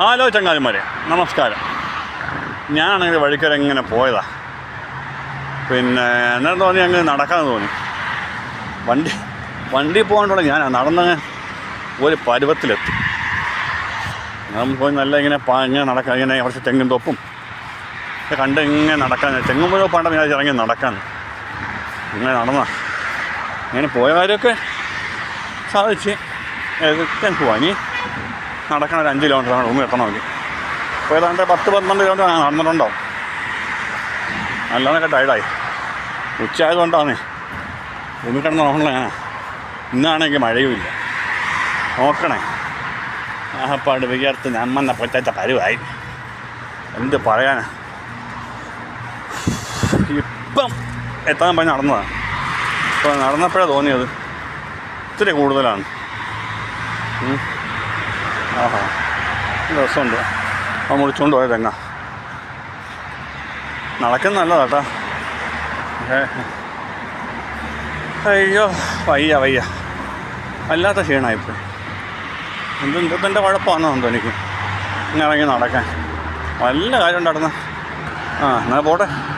Hello ചങ്ങാതിമാരെ നമസ്കാരം. ഞാനാണെങ്കിൽ വഴിക്കര ഇങ്ങനെ പോയതാ. പിന്നെ എന്നിട്ട് തോന്നി അങ്ങ് നടക്കാൻ തോന്നി. വണ്ടി വണ്ടി പോകാനുള്ള ഞാൻ നടന്ന് ഒരു പരുവത്തിലെത്തി. പോയി നല്ല ഇങ്ങനെ ഇങ്ങനെ നടക്കാൻ ഇങ്ങനെ കുറച്ച് തെങ്ങും തൊപ്പും കണ്ട് ഇങ്ങനെ നടക്കാൻ. തെങ്ങും പോയി പണ്ട് ഞാൻ ഇറങ്ങി നടക്കാൻ. ഇങ്ങനെ നടന്ന ഇങ്ങനെ പോയ കാര്യമൊക്കെ സാധിച്ച് എനിക്ക് വാങ്ങി നടക്കണം ഒരു അഞ്ച് കിലോമീറ്ററാണ് റൂമിൽ എത്തണമെങ്കിൽ അപ്പോൾ ഏതാണ്ട് പത്ത് പന്ത്രണ്ട് കിലോമീറ്റർ നടന്നിട്ടുണ്ടാവും. നല്ലോണമൊക്കെ ടയർഡായി ആയതുകൊണ്ടാന്നേ റൂമിൽ കിടന്ന് നോക്കണേ ഇന്നാണെങ്കിൽ മഴയുമില്ല നോക്കണേ. ആഹപ്പാട് വിയർത്ത് നമ്മന്ന പൊറ്റാത്ത പരുവായി. എന്ത് പറയാനാ? ഇപ്പം എത്താൻ പറഞ്ഞ് നടന്നതാണ് ഇപ്പോൾ നടന്നപ്പോഴാണ് തോന്നിയത്. ഇത്തിരി കൂടുതലാണ്. ആഹാ. രസമുണ്ട്. ആ മുറിച്ചുകൊണ്ട് പോയ തെങ്ങ. നടക്കുന്ന നല്ലതാട്ടാ. അയ്യോ വയ്യ വയ്യ. വല്ലാത്ത ക്ഷീണമായിപ്പോയി എന്ത് എന്തിന്റെ കുഴപ്പമാണെന്നോ എന്തോ എനിക്ക്. ഇങ്ങനെ ഇറങ്ങി നടക്കാൻ. നല്ല കാര്യം ഉണ്ടായിരുന്നു? ആ എന്നാൽ പോട്ടെ.